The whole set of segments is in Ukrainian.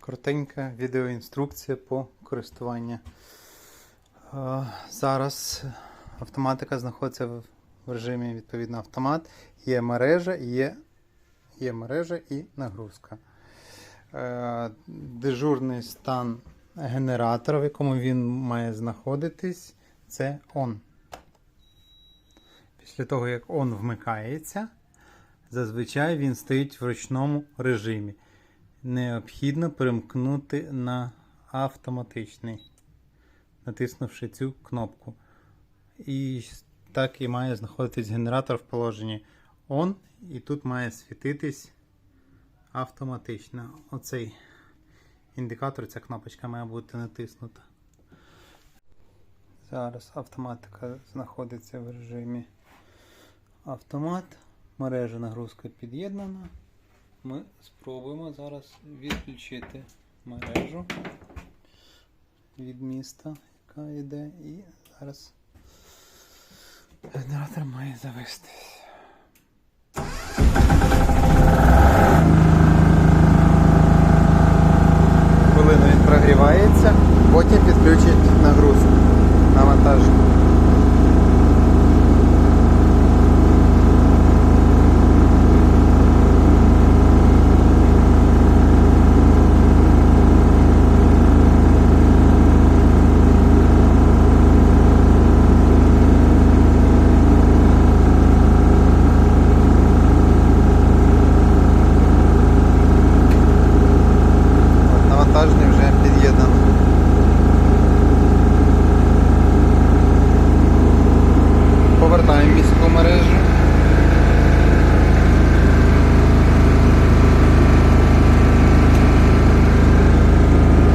Коротенька відеоінструкція по користуванню. Е, Зараз автоматика знаходиться в режимі відповідно автомат. Є мережа, є, є мережа і нагрузка. Е, Дежурний стан генератора, в якому він має знаходитись, це ON. Після того, як ON вмикається, зазвичай він стоїть в ручному режимі. Необхідно перемкнути на автоматичний, натиснувши цю кнопку. І так і має знаходитись генератор в положенні ON, і тут має світитись автоматично. Оцей індикатор, ця кнопочка має бути натиснута. Зараз автоматика знаходиться в режимі автомат. Мережа нагрузка під'єднана. Ми спробуємо зараз відключити мережу від міста, яка йде, і зараз генератор має завестись. Хвилину він прогрівається, потім підключить нагрузку навантаження. Повертаємо міську мережу.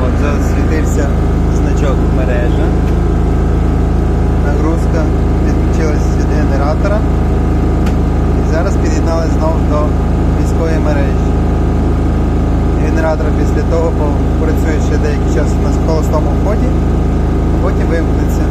От засвітився значок мережа. Нагрузка відключилась від генератора. І зараз під'єдналась знову до міської мережі. Генератор після того працює ще деякий час на холостому ході, а потім вимкнеться.